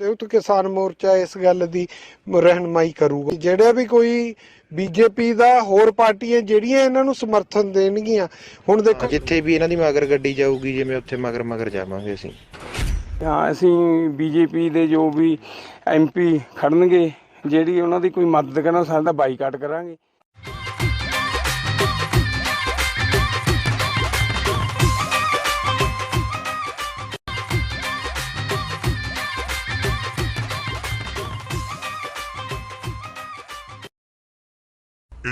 ਸੰਯੁਕਤ ਕਿਸਾਨ ਮੋਰਚਾ ਇਸ ਗੱਲ ਦੀ ਰਹਿਨਮਾਈ ਕਰੂਗਾ। ਜਿਹੜੇ ਵੀ ਕੋਈ ਬੀਜੇਪੀ ਦਾ ਹੋਰ ਪਾਰਟੀਆਂ ਜਿਹੜੀਆਂ ਇਹਨਾਂ ਨੂੰ ਸਮਰਥਨ ਦੇਣਗੀਆਂ ਹੁਣ ਦੇਖੋ ਜਿੱਥੇ ਵੀ ਇਹਨਾਂ ਦੀ ਮਗਰ ਗੱਡੀ ਜਾਊਗੀ ਜਿਵੇਂ ਉੱਥੇ ਮਗਰ ਮਗਰ ਜਾਵਾਂਗੇ ਅਸੀਂ। ਹਾਂ ਅਸੀਂ ਬੀਜੇਪੀ ਦੇ ਜੋ ਵੀ ਐਮਪੀ ਖੜਨਗੇ ਜਿਹੜੀ ਉਹਨਾਂ ਦੀ ਕੋਈ ਮਦਦ ਕਰਨਾ ਸਾਡਾ ਬਾਈਕਾਟ ਕਰਾਂਗੇ।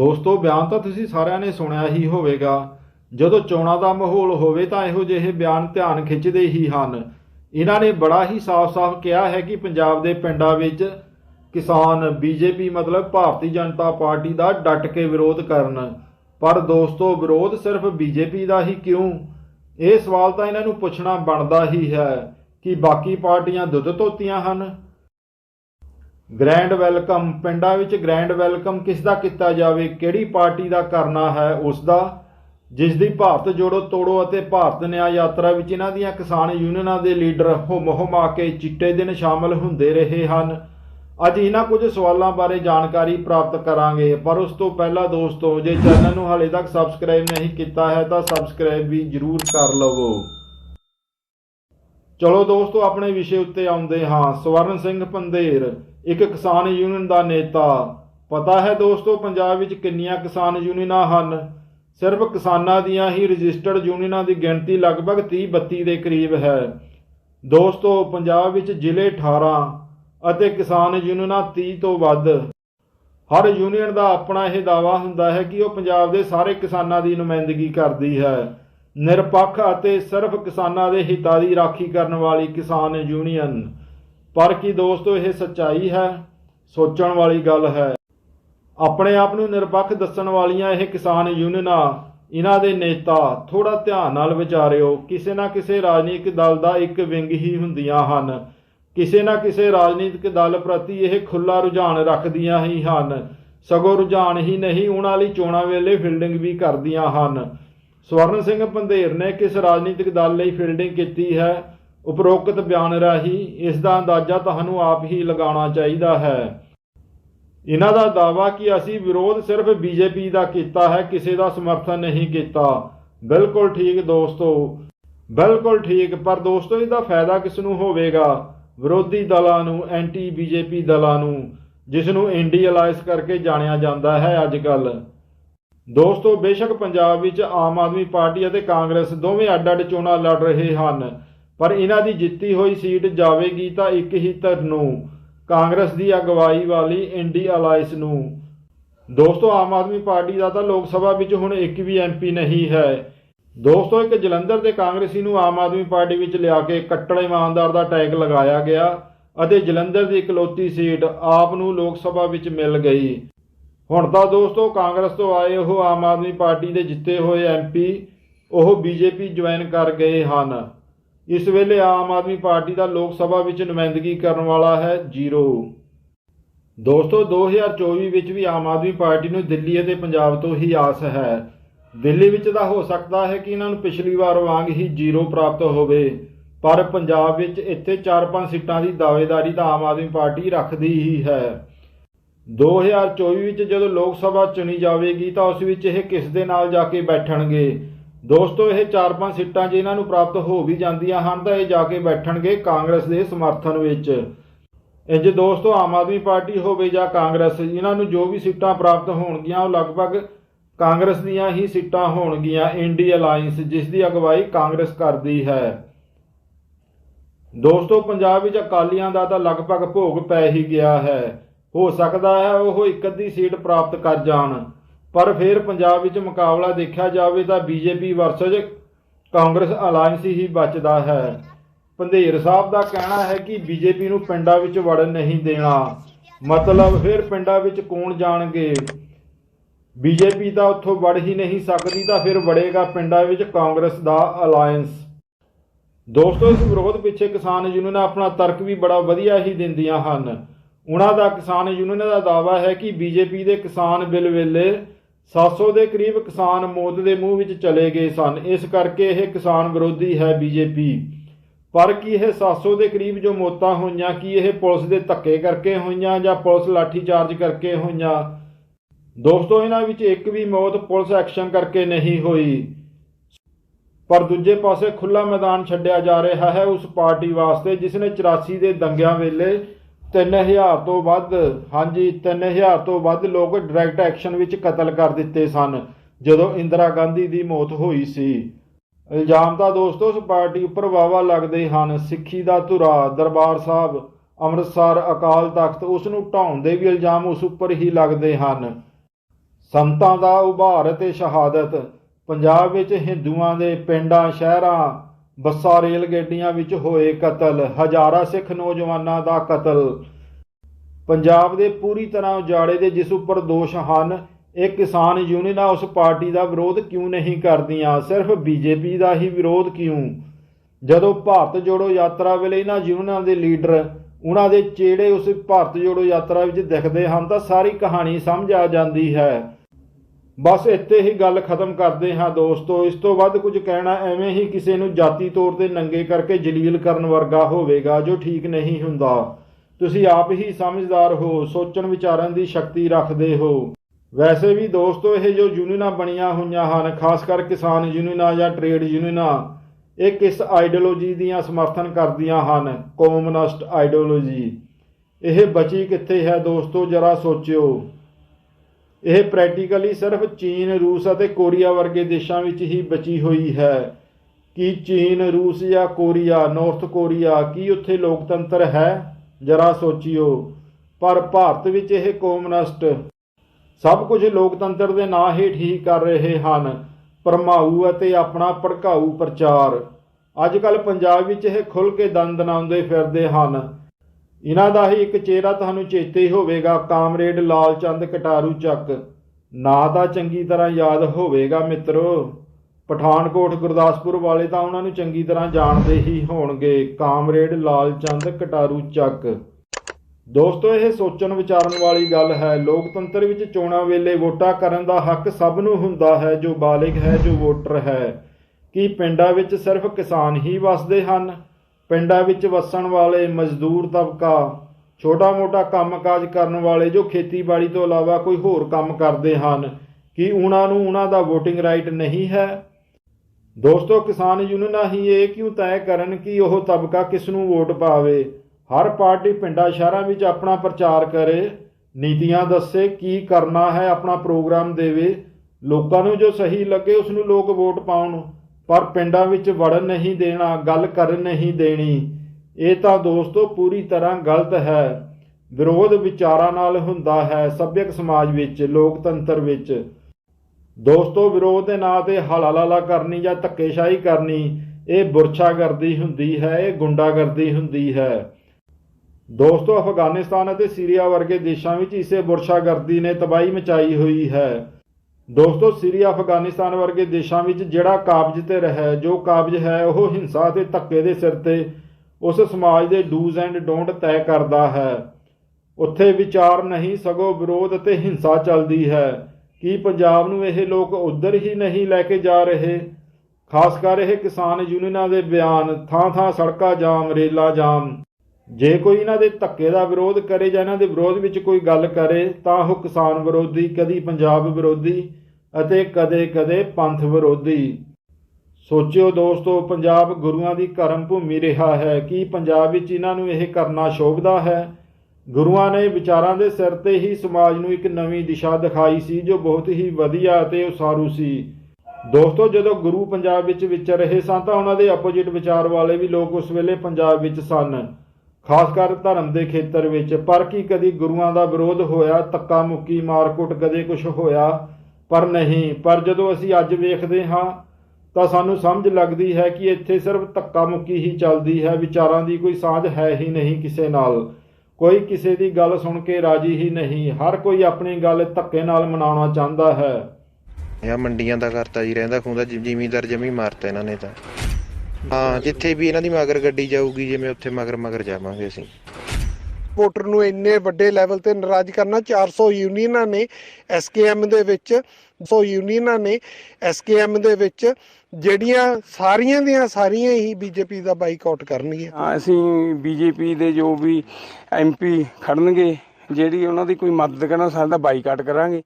ਦੋਸਤੋ, ਬਿਆਨ ਤਾਂ ਤੁਸੀਂ ਸਾਰਿਆਂ ਨੇ ਸੁਣਿਆ ਹੀ ਹੋਵੇਗਾ। ਜਦੋਂ ਚੋਣਾਂ ਦਾ ਮਾਹੌਲ ਹੋਵੇ ਤਾਂ ਇਹੋ ਜਿਹੇ ਬਿਆਨ ਧਿਆਨ ਖਿੱਚਦੇ ਹੀ ਹਨ। ਇਹਨਾਂ ਨੇ ਬੜਾ ਹੀ ਸਾਫ਼-ਸਾਫ਼ ਕਿਹਾ ਹੈ ਕਿ ਪੰਜਾਬ ਦੇ ਪਿੰਡਾਂ ਵਿੱਚ ਕਿਸਾਨ, ਬੀਜੇਪੀ ਮਤਲਬ ਭਾਰਤੀ ਜਨਤਾ ਪਾਰਟੀ ਦਾ ਡਟ ਕੇ ਵਿਰੋਧ ਕਰਨ। ਪਰ ਦੋਸਤੋ, ਵਿਰੋਧ ਸਿਰਫ ਬੀਜੇਪੀ ਦਾ ਹੀ ਕਿਉਂ? ਇਹ ਸਵਾਲ ਤਾਂ ਇਹਨਾਂ ਨੂੰ ਪੁੱਛਣਾ ਬਣਦਾ ਹੀ ਹੈ ਕਿ ਬਾਕੀ ਪਾਰਟੀਆਂ ਦੁੱਧ ਧੋਤੀਆਂ ਹਨ। ਗ੍ਰੈਂਡ ਵੈਲਕਮ ਪਿੰਡਾਂ ਵਿੱਚ ਗ੍ਰੈਂਡ ਵੈਲਕਮ ਕਿਸ ਦਾ ਕੀਤਾ ਜਾਵੇ, ਕਿਹੜੀ ਪਾਰਟੀ ਦਾ ਕਰਨਾ ਹੈ ਉਸ ਦਾ ਜਿਸ ਦੀ ਭਾਰਤ ਜੋੜੋ ਤੋੜੋ ਅਤੇ ਭਾਰਤ ਨਿਆਂ ਯਾਤਰਾ ਵਿੱਚ ਇਹਨਾਂ ਦੀਆਂ ਕਿਸਾਨ ਯੂਨੀਅਨਾਂ ਦੇ ਲੀਡਰ ਹੁਮ ਹੁਮ ਆ ਕੇ ਚਿੱਟੇ ਦਿਨ ਸ਼ਾਮਲ ਹੁੰਦੇ ਰਹੇ ਹਨ। ਅੱਜ ਇਹਨਾਂ ਕੁਝ ਸਵਾਲਾਂ ਬਾਰੇ ਜਾਣਕਾਰੀ ਪ੍ਰਾਪਤ ਕਰਾਂਗੇ, ਪਰ ਉਸ ਤੋਂ ਪਹਿਲਾਂ ਦੋਸਤੋ, ਜੇ ਚੈਨਲ ਨੂੰ ਹਾਲੇ ਤੱਕ ਸਬਸਕ੍ਰਾਈਬ ਨਹੀਂ ਕੀਤਾ ਹੈ, ਤਾਂ ਸਬਸਕ੍ਰਾਈਬ ਵੀ ਜਰੂਰ ਕਰ ਲਵੋ। ਚਲੋ ਦੋਸਤੋ, ਆਪਣੇ ਵਿਸ਼ੇ ਉੱਤੇ ਆਉਂਦੇ ਹਾਂ। ਸਵਰਨ ਸਿੰਘ ਪੰਧੇਰ ਇੱਕ ਕਿਸਾਨ ਯੂਨੀਅਨ ਦਾ ਨੇਤਾ। ਪਤਾ ਹੈ ਦੋਸਤੋ, ਪੰਜਾਬ ਵਿੱਚ ਕਿੰਨੀਆਂ ਕਿਸਾਨ ਯੂਨੀਅਨਾਂ ਹਨ? ਸਿਰਫ ਕਿਸਾਨਾਂ ਦੀਆਂ ਹੀ ਰਜਿਸਟਰਡ ਯੂਨੀਅਨਾਂ ਦੀ ਗਿਣਤੀ ਲਗਭਗ 30 32 ਦੇ ਕਰੀਬ ਹੈ। ਦੋਸਤੋ, ਪੰਜਾਬ ਵਿੱਚ ਜ਼ਿਲ੍ਹੇ 18 ਅਤੇ ਕਿਸਾਨ ਯੂਨੀਅਨਾਂ 30 ਤੋਂ ਵੱਧ। ਹਰ ਯੂਨੀਅਨ ਦਾ ਆਪਣਾ ਇਹ ਦਾਵਾ ਹੁੰਦਾ ਹੈ ਕਿ ਉਹ ਪੰਜਾਬ ਦੇ ਸਾਰੇ ਕਿਸਾਨਾਂ ਦੀ ਨੁਮਾਇੰਦਗੀ ਕਰਦੀ ਹੈ। ਨਿਰਪੱਖ ਅਤੇ ਸਿਰਫ ਕਿਸਾਨਾਂ ਦੇ ਹਿੱਤਾਂ ਦੀ ਰਾਖੀ ਕਰਨ ਵਾਲੀ ਕਿਸਾਨ ਯੂਨੀਅਨ। ਪਰ ਕੀ ਦੋਸਤੋ, ਇਹ ਸੱਚਾਈ ਹੈ? ਸੋਚਣ ਵਾਲੀ ਗੱਲ ਹੈ। ਆਪਣੇ ਆਪ ਨੂੰ ਨਿਰਪੱਖ ਦੱਸਣ ਵਾਲੀਆਂ ਇਹ ਕਿਸਾਨ ਯੂਨੀਅਨਾਂ ਇਹਨਾਂ ਦੇ ਨੇਤਾ ਥੋੜਾ ਧਿਆਨ ਨਾਲ ਵਿਚਾਰਿਓ, ਕਿਸੇ ਨਾ ਕਿਸੇ ਰਾਜਨੀਤਿਕ ਦਲ ਦਾ ਇੱਕ ਵਿੰਗ ਹੀ ਹੁੰਦੀਆਂ ਹਨ। ਕਿਸੇ ਨਾ ਕਿਸੇ ਰਾਜਨੀਤਿਕ ਦਲ ਪ੍ਰਤੀ ਇਹ ਖੁੱਲਾ ਰੁਝਾਨ ਰੱਖਦੀਆਂ ਹੀ ਹਨ। ਸਗੋਂ ਰੁਝਾਨ ਹੀ ਨਹੀਂ ਉਹਨਾਂ ਲਈ ਚੋਣਾਂ ਵੇਲੇ ਫੀਲਡਿੰਗ ਵੀ ਕਰਦੀਆਂ ਹਨ। ਸਵਰਨ ਸਿੰਘ ਪੰਧੇਰ ਨੇ ਕਿਸ ਰਾਜਨੀਤਿਕ ਦਲ ਲਈ ਫੀਲਡਿੰਗ ਕੀਤੀ ਹੈ? ਉਪਰੋਕਤ ਬਿਆਨ ਰਾਹੀਂ ਇਸ ਦਾ ਅੰਦਾਜ਼ਾ ਤੁਹਾਨੂੰ ਆਪ ਹੀ ਲਗਾਉਣਾ ਚਾਹੀਦਾ ਹੈ। ਇਹਨਾਂ ਦਾ ਦਾਵਾ ਕਿ ਅਸੀਂ ਵਿਰੋਧ ਸਿਰਫ ਬੀਜੇਪੀ ਦਾ ਕੀਤਾ ਹੈ, ਕਿਸੇ ਦਾ ਸਮਰਥਨ ਨਹੀਂ ਕੀਤਾ। ਬਿਲਕੁਲ ਠੀਕ ਦੋਸਤੋ, ਬਿਲਕੁਲ ਠੀਕ, ਪਰ ਦੋਸਤੋ, ਇਹਦਾ ਫਾਇਦਾ ਕਿਸ ਨੂੰ ਹੋਵੇਗਾ? ਵਿਰੋਧੀ ਦਲਾਂ ਨੂੰ, ਐਂਟੀ ਬੀਜੇਪੀ ਦਲਾਂ ਨੂੰ, ਜਿਸ ਨੂੰ ਇੰਡੀ ਅਲਾਈਅੰਸ ਕਰਕੇ ਜਾਣਿਆ ਜਾਂਦਾ ਹੈ ਅੱਜ ਕੱਲ ਦੋਸਤੋ, ਬੇਸ਼ੱਕ ਪੰਜਾਬ ਵਿੱਚ ਆਮ ਆਦਮੀ ਪਾਰਟੀ ਅਤੇ ਕਾਂਗਰਸ ਦੋਵੇਂ ਅੱਡ-ਅੱਡ ਚੋਣਾਂ ਲੜ ਰਹੇ ਹਨ। ਪਰ ਇਹਨਾਂ ਦੀ ਜਿੱਤੀ ਹੋਈ ਸੀਟ ਜਾਵੇਗੀ ਤਾਂ ਇੱਕ ਹੀ ਧਿਰ ਨੂੰ, ਕਾਂਗਰਸ ਦੀ ਅਗਵਾਈ ਵਾਲੀ ਇੰਡੀ ਅਲਾਈਅੰਸ ਨੂੰ। ਦੋਸਤੋ, ਆਮ ਆਦਮੀ ਪਾਰਟੀ ਦਾ ਤਾਂ ਲੋਕ ਸਭਾ ਵਿੱਚ ਹੁਣ ਇੱਕ ਵੀ ਐਮਪੀ ਨਹੀਂ ਹੈ। ਦੋਸਤੋ, ਇੱਕ ਜਲੰਧਰ ਦੇ ਕਾਂਗਰਸੀ ਨੂੰ ਆਮ ਆਦਮੀ ਪਾਰਟੀ ਵਿੱਚ ਲਿਆ ਕੇ ਕੱਟੜ ਇਮਾਨਦਾਰ ਦਾ ਟੈਗ ਲਗਾਇਆ ਗਿਆ ਅਤੇ ਜਲੰਧਰ ਦੀ ਇਕਲੌਤੀ ਸੀਟ ਆਪ ਨੂੰ ਲੋਕ ਸਭਾ ਵਿੱਚ ਮਿਲ ਗਈ। ਹੁਣ ਤਾਂ ਦੋਸਤੋ, ਕਾਂਗਰਸ ਤੋਂ ਆਏ ਉਹ ਆਮ ਆਦਮੀ ਪਾਰਟੀ ਦੇ ਜਿੱਤੇ ਹੋਏ ਐਮਪੀ ਉਹ ਬੀਜੇਪੀ ਜੁਆਇਨ ਕਰ ਗਏ ਹਨ। ਇਸ ਵੇਲੇ ਆਮ ਆਦਮੀ ਪਾਰਟੀ ਦਾ ਲੋਕ ਸਭਾ ਵਿੱਚ ਨੁਮਾਇੰਦਗੀ ਕਰਨ ਵਾਲਾ ਹੈ ਜ਼ੀਰੋ। ਦੋਸਤੋ 2024 ਵਿੱਚ ਵੀ ਆਮ ਆਦਮੀ ਪਾਰਟੀ ਨੂੰ ਦਿੱਲੀ ਅਤੇ ਪੰਜਾਬ ਤੋਂ ਹੀ ਆਸ ਹੈ। ਦਿੱਲੀ ਵਿੱਚ ਤਾਂ ਹੋ ਸਕਦਾ ਹੈ ਕਿ ਇਹਨਾਂ ਨੂੰ ਪਿਛਲੀ ਵਾਰ ਵਾਂਗ ਹੀ ਜ਼ੀਰੋ ਪ੍ਰਾਪਤ ਹੋਵੇ, ਪਰ ਪੰਜਾਬ ਵਿੱਚ ਇੱਥੇ 4-5 ਸੀਟਾਂ ਦੀ ਦਾਅਵੇਦਾਰੀ ਤਾਂ ਆਮ ਆਦਮੀ ਪਾਰਟੀ ਰੱਖਦੀ ਹੀ ਹੈ। 2024 ਵਿੱਚ ਜਦੋਂ ਲੋਕ ਸਭਾ ਚੁਣੀ ਜਾਵੇਗੀ ਤਾਂ ਉਸ ਵਿੱਚ ਇਹ ਕਿਸ ਦੇ ਨਾਲ ਜਾ ਕੇ ਬੈਠਣਗੇ? ਦੋਸਤੋ, ਇਹ 4-5 ਸੀਟਾਂ ਜੇ ਇਹਨਾਂ ਨੂੰ ਪ੍ਰਾਪਤ ਹੋ ਵੀ ਜਾਂਦੀਆਂ ਹਨ, ਤਾਂ ਇਹ ਜਾ ਕੇ ਬੈਠਣਗੇ ਕਾਂਗਰਸ ਦੇ ਸਮਰਥਨ ਵਿੱਚ। ਇੰਜ ਦੋਸਤੋ, ਆਮ ਆਦਮੀ ਪਾਰਟੀ ਹੋਵੇ ਜਾਂ ਕਾਂਗਰਸ, ਇਹਨਾਂ ਨੂੰ ਜੋ ਵੀ ਸੀਟਾਂ ਪ੍ਰਾਪਤ ਹੋਣਗੀਆਂ, ਉਹ ਲਗਭਗ ਕਾਂਗਰਸ ਦੀਆਂ ਹੀ ਸੀਟਾਂ ਹੋਣਗੀਆਂ, ਇੰਡੀ ਅਲਾਈਅੰਸ ਜਿਸ ਦੀ ਅਗਵਾਈ ਕਾਂਗਰਸ ਕਰਦੀ ਹੈ। ਦੋਸਤੋ, ਪੰਜਾਬ ਵਿੱਚ ਅਕਾਲੀਆਂ ਦਾ ਤਾਂ ਲਗਭਗ ਭੋਗ ਪੈ ਹੀ ਗਿਆ ਹੈ। ਹੋ ਸਕਦਾ ਹੈ ਉਹ ਇੱਕ ਅੱਧੀ ਸੀਟ ਪ੍ਰਾਪਤ ਕਰ ਜਾਣ। ਪਰ ਫਿਰ ਪੰਜਾਬ ਵਿੱਚ ਮੁਕਾਬਲਾ ਦੇਖਿਆ ਜਾਵੇ ਤਾਂ ਬੀਜੇਪੀ ਵਰਸਸ ਕਾਂਗਰਸ ਅਲਾਈਅੰਸ ਹੀ ਬਚਦਾ ਹੈ। ਪੰਧੇਰ ਸਾਹਿਬ ਦਾ ਕਹਿਣਾ ਹੈ ਕਿ ਬੀਜੇਪੀ ਨੂੰ ਪਿੰਡਾਂ ਵਿੱਚ ਵੜਨ ਨਹੀਂ ਦੇਣਾ। ਮਤਲਬ ਫਿਰ ਪਿੰਡਾਂ ਵਿੱਚ ਕੌਣ ਜਾਣਗੇ? ਬੀਜੇਪੀ ਤਾਂ ਉੱਥੋਂ ਵੜ ਹੀ ਨਹੀਂ ਸਕਦੀ ਤਾਂ ਫਿਰ ਵੜੇਗਾ ਪਿੰਡਾਂ ਵਿੱਚ ਕਾਂਗਰਸ ਦਾ ਅਲਾਈਅੰਸ ਦੋਸਤੋ, ਇਸ ਵਿਰੋਧ ਪਿੱਛੇ ਕਿਸਾਨ ਯੂਨੀਅਨ ਆਪਣਾ ਤਰਕ ਵੀ ਬੜਾ ਵਧੀਆ ਹੀ ਦਿੰਦੀਆਂ ਹਨ। ਉਹਨਾਂ ਦਾ ਕਿਸਾਨ ਯੂਨੀਅਨ ਦਾ ਦਾਅਵਾ ਹੈ ਕਿ ਬੀਜੇਪੀ ਦੇ ਕਿਸਾਨ ਬਿੱਲ ਵੇਲੇ 700 ਦੇ ਕਰੀਬ ਕਿਸਾਨ ਮੌਤ ਦੇ ਮੂੰਹ ਵਿੱਚ ਚਲੇ ਗਏ ਸਨ। ਇਸ ਕਰਕੇ ਇਹ ਕਿਸਾਨ ਵਿਰੋਧੀ ਹੈ ਬੀਜੇਪੀ ਪਰ ਕੀ ਇਹ 700 ਦੇ ਕਰੀਬ ਜੋ ਮੌਤਾਂ ਹੋਈਆਂ, ਕੀ ਇਹ ਪੁਲਿਸ ਦੇ ਧੱਕੇ ਕਰਕੇ ਹੋਈਆਂ ਜਾਂ ਪੁਲਿਸ ਲਾਠੀਚਾਰਜ ਕਰਕੇ ਹੋਈਆਂ? ਦੋਸਤੋ, ਇਹਨਾਂ ਵਿੱਚ ਇੱਕ ਵੀ ਮੌਤ ਪੁਲਿਸ ਐਕਸ਼ਨ ਕਰਕੇ ਨਹੀਂ ਹੋਈ। ਪਰ ਦੂਜੇ ਪਾਸੇ ਖੁੱਲਾ ਮੈਦਾਨ ਛੱਡਿਆ ਜਾ ਰਿਹਾ ਹੈ ਉਸ ਪਾਰਟੀ ਵਾਸਤੇ, ਜਿਸ ਨੇ 84 ਦੇ ਦੰਗਿਆਂ ਵੇਲੇ 3000 ਤੋਂ ਵੱਧ, ਹਾਂਜੀ 3000 ਤੋਂ ਵੱਧ ਲੋਕ ਡਾਇਰੈਕਟ ਐਕਸ਼ਨ ਵਿੱਚ ਕਤਲ ਕਰ ਦਿੱਤੇ ਸਨ, ਜਦੋਂ ਇੰਦਰਾ ਗਾਂਧੀ ਦੀ ਮੌਤ ਹੋਈ ਸੀ। ਇਲਜ਼ਾਮ ਤਾਂ ਦੋਸਤੋ, ਉਸ ਪਾਰਟੀ ਉੱਪਰ ਵਾਵਾ ਲੱਗਦੇ ਹਨ। ਸਿੱਖੀ ਦਾ ਧੁਰਾ, ਦਰਬਾਰ ਸਾਹਿਬ, ਅੰਮ੍ਰਿਤਸਰ, ਅਕਾਲ ਤਖਤ, ਉਸ ਨੂੰ ਢਾਉਣ ਦੇ ਵੀ ਇਲਜ਼ਾਮ ਉਸ ਉੱਪਰ ਹੀ ਲੱਗਦੇ ਹਨ। ਸੰਤਾਂ ਦਾ ਉਭਾਰ ਅਤੇ ਸ਼ਹਾਦਤ, ਪੰਜਾਬ ਵਿੱਚ ਹਿੰਦੂਆਂ ਦੇ ਪਿੰਡਾਂ, ਸ਼ਹਿਰਾਂ ਬੱਸਾਂ, ਰੇਲ ਗੱਡੀਆਂ ਵਿੱਚ ਹੋਏ ਕਤਲ, ਹਜ਼ਾਰਾਂ ਸਿੱਖ ਨੌਜਵਾਨਾਂ ਦਾ ਕਤਲ। ਪੰਜਾਬ ਦੇ ਪੂਰੀ ਤਰ੍ਹਾਂ ਉਜਾੜੇ ਦੇ ਜਿਸ ਉੱਪਰ ਦੋਸ਼ ਹਨ, ਇਹ ਕਿਸਾਨ ਯੂਨੀਅਨਾਂ ਉਸ ਪਾਰਟੀ ਦਾ ਵਿਰੋਧ ਕਿਉਂ ਨਹੀਂ ਕਰਦੀਆਂ? ਸਿਰਫ ਬੀਜੇਪੀ ਦਾ ਹੀ ਵਿਰੋਧ ਕਿਉਂ? ਜਦੋਂ ਭਾਰਤ ਜੋੜੋ ਯਾਤਰਾ ਵੇਲੇ ਇਹਨਾਂ ਯੂਨੀਅਨਾਂ ਦੇ ਲੀਡਰ ਉਹਨਾਂ ਦੇ ਚਿਹੜੇ ਉਸ ਭਾਰਤ ਜੋੜੋ ਯਾਤਰਾ ਵਿੱਚ ਦਿਖਦੇ ਹਨ, ਤਾਂ ਸਾਰੀ ਕਹਾਣੀ ਸਮਝ ਆ ਜਾਂਦੀ ਹੈ। ਬਸ ਇੱਥੇ ਹੀ ਗੱਲ ਖਤਮ ਕਰਦੇ ਹਾਂ ਦੋਸਤੋ। ਇਸ ਤੋਂ ਵੱਧ ਕੁਝ ਕਹਿਣਾ ਐਵੇਂ ਹੀ ਕਿਸੇ ਨੂੰ ਜਾਤੀ ਤੌਰ ਤੇ ਨੰਗੇ ਕਰਕੇ ਜਲੀਲ ਕਰਨ ਵਰਗਾ ਹੋਵੇਗਾ ਜੋ ਠੀਕ ਨਹੀਂ ਹੁੰਦਾ। ਤੁਸੀਂ ਆਪ ਹੀ ਸਮਝਦਾਰ ਹੋ, ਸੋਚਣ ਵਿਚਾਰਨ ਦੀ ਸ਼ਕਤੀ ਰੱਖਦੇ ਹੋ। ਵੈਸੇ ਵੀ ਦੋਸਤੋ, ਇਹ ਜੋ ਯੂਨੀਅਨਾਂ ਬਣੀਆਂ ਹੋਈਆਂ ਹਨ, ਖਾਸ ਕਰ ਕਿਸਾਨ ਯੂਨੀਅਨਾਂ ਜਾਂ ਟ੍ਰੇਡ ਯੂਨੀਅਨਾਂ ਇਹ ਕਿਸ ਆਈਡੀਓਲੋਜੀ ਦੀਆਂ ਸਮਰਥਨ ਕਰਦੀਆਂ ਹਨ? Communist ideology. ਇਹ ਬਚੀ ਕਿੱਥੇ ਹੈ ਦੋਸਤੋ, ਜਰਾ ਸੋਚਿਓ। ਇਹ ਪ੍ਰੈਕਟੀਕਲੀ ਸਿਰਫ ਚੀਨ, ਰੂਸ ਅਤੇ ਕੋਰੀਆ ਵਰਗੇ ਦੇਸ਼ਾਂ ਵਿੱਚ ਹੀ ਬਚੀ ਹੋਈ ਹੈ। ਕੀ ਚੀਨ, ਰੂਸ ਜਾਂ ਕੋਰੀਆ ਨਾਰਥ ਕੋਰੀਆ, ਕੀ ਉੱਥੇ ਲੋਕਤੰਤਰ ਹੈ? ਜਰਾ ਸੋਚਿਓ। ਪਰ ਭਾਰਤ ਵਿੱਚ ਇਹ ਕਮਿਊਨਿਸਟ ਸਭ ਕੁਝ ਲੋਕਤੰਤਰ ਦੇ ਨਾਂ ਹੇਠ ਹੀ ਕਰ ਰਹੇ ਹਨ। ਭਰਮਾਊ ਅਤੇ ਆਪਣਾ ਭੜਕਾਊ ਪ੍ਰਚਾਰ। ਅੱਜ ਕੱਲ ਪੰਜਾਬ ਵਿੱਚ ਇਹ ਖੁੱਲ ਕੇ ਦੰਦ ਨਾਉਂਦੇ ਫਿਰਦੇ ਹਨ। ਇਹਨਾਂ ਦਾ ਹੀ ਇੱਕ ਚਿਹਰਾ ਤੁਹਾਨੂੰ ਚੇਤੇ ਹੋਵੇਗਾ, ਕਾਮਰੇਡ ਲਾਲ ਚੰਦ ਕਟਾਰੂ ਚੱਕ। ਨਾਂ ਤਾਂ ਚੰਗੀ ਤਰ੍ਹਾਂ ਯਾਦ ਹੋਵੇਗਾ ਮਿੱਤਰੋ। ਪਠਾਨਕੋਟ, ਗੁਰਦਾਸਪੁਰ ਵਾਲੇ ਤਾਂ ਉਹਨਾਂ ਨੂੰ ਚੰਗੀ ਤਰ੍ਹਾਂ ਜਾਣਦੇ ਹੀ ਹੋਣਗੇ। ਕਾਮਰੇਡ ਲਾਲ ਚੰਦ ਕਟਾਰੂ ਚੱਕ। ਦੋਸਤੋ, ਇਹ ਸੋਚਣ ਵਿਚਾਰਨ ਵਾਲੀ ਗੱਲ ਹੈ। ਲੋਕਤੰਤਰ ਵਿੱਚ ਚੋਣਾਂ ਵੇਲੇ ਵੋਟਾਂ ਕਰਨ ਦਾ ਹੱਕ ਸਭ ਨੂੰ ਹੁੰਦਾ ਹੈ, ਜੋ ਬਾਲਿਗ ਹੈ, ਜੋ ਵੋਟਰ ਹੈ। ਕੀ ਪਿੰਡਾਂ ਵਿੱਚ ਸਿਰਫ ਕਿਸਾਨ ਹੀ ਵਸਦੇ ਹਨ? ਪਿੰਡਾਂ ਵਿੱਚ ਵਸਣ ਵਾਲੇ ਮਜ਼ਦੂਰ ਤਬਕਾ, ਛੋਟਾ-ਮੋਟਾ ਕੰਮਕਾਜ ਕਰਨ ਵਾਲੇ ਜੋ ਖੇਤੀਬਾੜੀ ਤੋਂ ਇਲਾਵਾ ਕੋਈ ਹੋਰ ਕੰਮ ਕਰਦੇ ਹਨ, ਕਿ ਉਹਨਾਂ ਨੂੰ ਉਹਨਾਂ ਦਾ VOTING ਰਾਈਟ ਨਹੀਂ ਹੈ? ਦੋਸਤੋ, ਕਿਸਾਨ ਯੂਨੀਅਨਾਂ ਹੀ ਇਹ ਕਿਉਂ ਤੈਅ ਕਰਨ ਕਿ ਉਹ ਤਬਕਾ ਕਿਸ ਨੂੰ ਵੋਟ ਪਾਵੇ? ਹਰ ਪਾਰਟੀ ਪਿੰਡਾਂ ਸ਼ਹਿਰਾਂ ਵਿੱਚ ਆਪਣਾ ਪ੍ਰਚਾਰ ਕਰੇ, ਨੀਤੀਆਂ ਦੱਸੇ ਕੀ ਕਰਨਾ ਹੈ, ਆਪਣਾ ਪ੍ਰੋਗਰਾਮ ਦੇਵੇ, ਲੋਕਾਂ ਨੂੰ ਜੋ ਸਹੀ ਲੱਗੇ ਉਸ ਨੂੰ ਲੋਕ ਵੋਟ ਪਾਉਣ। ਪਰ ਪਿੰਡਾਂ ਵਿੱਚ ਵੜਨ ਨਹੀਂ ਦੇਣਾ, ਗੱਲ ਕਰਨ ਨਹੀਂ ਦੇਣੀ, ਇਹ ਤਾਂ ਦੋਸਤੋ ਪੂਰੀ ਤਰ੍ਹਾਂ ਗਲਤ ਹੈ। ਵਿਰੋਧ ਵਿਚਾਰਾਂ ਨਾਲ ਹੁੰਦਾ ਹੈ ਸੱਭਿਅਕ ਸਮਾਜ ਵਿੱਚ, ਲੋਕਤੰਤਰ ਵਿੱਚ। ਦੋਸਤੋ ਵਿਰੋਧ ਦੇ ਨਾਂ ਤੇ ਹਲਾਲਾਲਾ ਕਰਨੀ ਜਾਂ ਧੱਕੇਸ਼ਾਹੀ ਕਰਨੀ, ਇਹ ਬੁਰਛਾਗਰਦੀ ਹੁੰਦੀ ਹੈ, ਇਹ ਗੁੰਡਾਗਰਦੀ ਹੁੰਦੀ ਹੈ। ਦੋਸਤੋ ਅਫਗਾਨਿਸਤਾਨ ਅਤੇ ਸੀਰੀਆ ਵਰਗੇ ਦੇਸ਼ਾਂ ਵਿੱਚ ਇਸੇ ਬੁਰਸ਼ਾਗਰਦੀ ਨੇ ਤਬਾਹੀ ਮਚਾਈ ਹੋਈ ਹੈ। ਦੋਸਤੋ ਸੀਰੀਆ ਅਫਗਾਨਿਸਤਾਨ ਵਰਗੇ ਦੇਸ਼ਾਂ ਵਿੱਚ ਜਿਹੜਾ ਕਾਬਜ ਤੇ ਰਹਿ, ਜੋ ਕਾਬਜ ਹੈ, ਉਹ ਹਿੰਸਾ ਤੇ ਧੱਕੇ ਦੇ ਸਿਰ ਤੇ ਉਸ ਸਮਾਜ ਦੇ ਡੂਜ਼ ਐਂਡ ਡੋਂਟ ਤੈਅ ਕਰਦਾ ਹੈ। ਉੱਥੇ ਵਿਚਾਰ ਨਹੀਂ, ਸਗੋਂ ਵਿਰੋਧ ਅਤੇ ਹਿੰਸਾ ਚੱਲਦੀ ਹੈ। ਕੀ ਪੰਜਾਬ ਨੂੰ ਇਹ ਲੋਕ ਉਧਰ ਹੀ ਨਹੀਂ ਲੈ ਕੇ ਜਾ ਰਹੇ? ਖਾਸ ਕਰ ਇਹ ਕਿਸਾਨ ਯੂਨੀਅਨਾਂ ਦੇ ਬਿਆਨ, ਥਾਂ-ਥਾਂ ਸੜਕਾਂ ਜਾਮ, ਰੇਲਾਂ ਜਾਮ। ਜੇ ਕੋਈ ਇਹਨਾਂ ਦੇ ਧੱਕੇ ਦਾ ਵਿਰੋਧ ਕਰੇ ਜਾਂ ਇਹਨਾਂ ਦੇ ਵਿਰੋਧ ਵਿੱਚ ਕੋਈ ਗੱਲ ਕਰੇ, ਤਾਂ ਉਹ ਕਿਸਾਨ ਵਿਰੋਧੀ, ਕਦੀ ਪੰਜਾਬ ਵਿਰੋਧੀ ਅਤੇ ਕਦੇ-ਕਦੇ ਪੰਥ ਵਿਰੋਧੀ। ਸੋਚਿਓ ਦੋਸਤੋ, ਪੰਜਾਬ ਗੁਰੂਆਂ ਦੀ ਕਰਮ ਭੂਮੀ ਰਿਹਾ ਹੈ। ਕੀ ਪੰਜਾਬ ਵਿੱਚ ਇਹਨਾਂ ਨੂੰ ਇਹ ਕਰਨਾ ਸ਼ੋਭਦਾ ਹੈ? ਗੁਰੂਆਂ ਨੇ ਵਿਚਾਰਾਂ ਦੇ ਸਿਰ ਤੇ ਹੀ ਸਮਾਜ ਨੂੰ ਇੱਕ ਨਵੀਂ ਦਿਸ਼ਾ ਦਿਖਾਈ ਸੀ, ਜੋ ਬਹੁਤ ਹੀ ਵਧੀਆ ਅਤੇ ਉਸਾਰੂ ਸੀ। ਦੋਸਤੋ, ਜਦੋਂ ਗੁਰੂ ਪੰਜਾਬ ਵਿੱਚ ਵਿਚਰ ਰਹੇ ਸਨ, ਤਾਂ ਉਹਨਾਂ ਦੇ ਆਪੋਜੀਟ ਵਿਚਾਰ ਵਾਲੇ ਵੀ ਲੋਕ ਉਸ ਵੇਲੇ ਪੰਜਾਬ ਵਿੱਚ ਸਨ, ਖਾਸ ਕਰ ਧਰਮ ਦੇ ਖੇਤਰ ਵਿੱਚ। ਪਰ ਕੀ ਕਦੀ ਗੁਰੂਆਂ ਦਾ ਵਿਰੋਧ ਹੋਇਆ? ਤੱਕਾ ਮੁੱਕੀ ਮਾਰਕੁੱਟ ਕਦੇ ਕੁਝ ਹੋਇਆ? ਪਰ ਨਹੀਂ, ਪਰ ਜਦੋਂ ਅਸੀਂ ਅੱਜ ਵੇਖਦੇ ਹਾਂ, ਤਾਂ ਸਾਨੂੰ ਸਮਝ ਲੱਗਦੀ ਹੈ ਕਿ ਇੱਥੇ ਸਿਰਫ ਧੱਕਾ ਮੁੱਕੀ ਹੀ ਚੱਲਦੀ ਹੈ, ਵਿਚਾਰਾਂ ਦੀ ਕੋਈ ਸਾਂਝ ਹੈ ਹੀ ਨਹੀਂ ਕਿਸੇ ਨਾਲ। ਕੋਈ ਕਿਸੇ ਦੀ ਗੱਲ ਸੁਣ ਕੇ ਰਾਜੀ ਹੀ ਨਹੀਂ, ਹਰ ਕੋਈ ਆਪਣੀ ਗੱਲ ਧੱਕੇ ਨਾਲ ਮਨਾਉਣਾ ਚਾਹੁੰਦਾ ਹੈ। ਇਹ ਮੰਡੀਆਂ ਦਾ ਕਰਤਾ ਜੀ, ਰਹਿੰਦਾ ਖੁੰਦਾ ਜ਼ਿਮੀਦਾਰ ਜਮੀ ਮਾਰਤਾ ਇਹਨਾਂ ਨੇ ਤਾਂ। ਹਾਂ, ਜਿੱਥੇ ਵੀ ਇਹਨਾਂ ਦੀ ਮਗਰ ਗੱਡੀ ਜਾਊਗੀ, ਜਿਵੇਂ ਉੱਥੇ ਮਗਰ ਮਗਰ ਜਾਵਾਂਗੇ ਅਸੀਂ। ਵੋਟਰ ਨੂੰ ਇੰਨੇ ਵੱਡੇ ਲੈਵਲ ਤੇ ਨਾਰਾਜ਼ ਕਰਨਾ 400 ਯੂਨੀਅਨਾਂ ਨੇ ਐਸਕੇਐਮ ਦੇ ਵਿੱਚ 100 ਯੂਨੀਅਨਾਂ ਨੇ ਐਸਕੇਐਮ ਦੇ ਵਿੱਚ ਜਿਹੜੀਆਂ ਸਾਰੀਆਂ ਦੀਆਂ ਸਾਰੀਆਂ ਹੀ ਬੀਜੇਪੀ ਦਾ ਬਾਈਕਾਟ ਕਰਨਗੀਆਂ। ਹਾਂ, ਅਸੀਂ ਬੀਜੇਪੀ ਦੇ ਜੋ ਵੀ ਐਮਪੀ ਖੜਨਗੇ ਜਿਹੜੀ ਉਹਨਾਂ ਦੀ ਕੋਈ ਮਦਦ ਕਰਨਾ ਸਾਡਾ ਬਾਈਕਾਟ ਕਰਾਂਗੇ।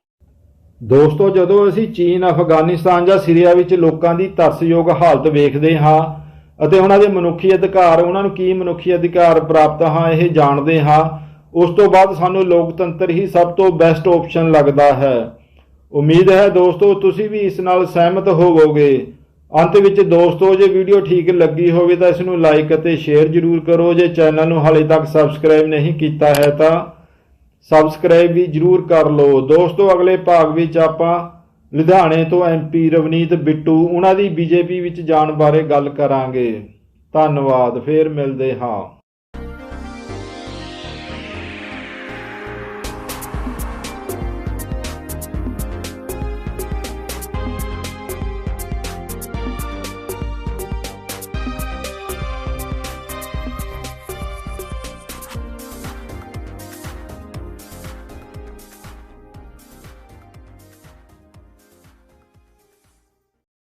ਦੋਸਤੋ ਜਦੋਂ ਅਸੀਂ ਚੀਨ ਅਫਗਾਨਿਸਤਾਨ ਜਾਂ ਸੀਰੀਆ ਵਿੱਚ ਲੋਕਾਂ ਦੀ ਤਰਸਯੋਗ ਹਾਲਤ ਵੇਖਦੇ ਹਾਂ ਅਤੇ ਉਹਨਾਂ ਦੇ ਮਨੁੱਖੀ ਅਧਿਕਾਰ, ਉਹਨਾਂ ਨੂੰ ਕੀ ਮਨੁੱਖੀ ਅਧਿਕਾਰ ਪ੍ਰਾਪਤ ਹਾਂ, ਇਹ ਜਾਣਦੇ ਹਾਂ। ਉਸ ਤੋਂ ਬਾਅਦ ਸਾਨੂੰ ਲੋਕਤੰਤਰ ਹੀ ਸਭ ਤੋਂ ਬੈਸਟ ਆਪਸ਼ਨ ਲੱਗਦਾ ਹੈ। ਉਮੀਦ ਹੈ ਦੋਸਤੋ, ਤੁਸੀਂ ਵੀ ਇਸ ਨਾਲ ਸਹਿਮਤ ਹੋਵੋਗੇ। ਅੰਤ ਵਿੱਚ ਦੋਸਤੋ, ਜੇ ਵੀਡੀਓ ਠੀਕ ਲੱਗੀ ਹੋਵੇ ਤਾਂ ਇਸ ਨੂੰ ਲਾਈਕ ਅਤੇ ਸ਼ੇਅਰ ਜ਼ਰੂਰ ਕਰੋ। ਜੇ ਚੈਨਲ ਨੂੰ ਹਾਲੇ ਤੱਕ ਸਬਸਕ੍ਰਾਈਬ ਨਹੀਂ ਕੀਤਾ ਹੈ ਤਾਂ ਸਬਸਕ੍ਰਾਈਬ ਵੀ ਜਰੂਰ ਕਰ ਲਓ। ਦੋਸਤੋ, ਅਗਲੇ ਭਾਗ ਵਿੱਚ ਆਪਾਂ ਲੁਧਿਆਣੇ ਤੋਂ ਐਮਪੀ ਰਵਨੀਤ ਬਿੱਟੂ, ਉਹਨਾਂ ਦੀ ਬੀਜੇਪੀ ਵਿੱਚ ਜਾਣ ਬਾਰੇ ਗੱਲ ਕਰਾਂਗੇ। ਧੰਨਵਾਦ, ਫੇਰ ਮਿਲਦੇ ਹਾਂ।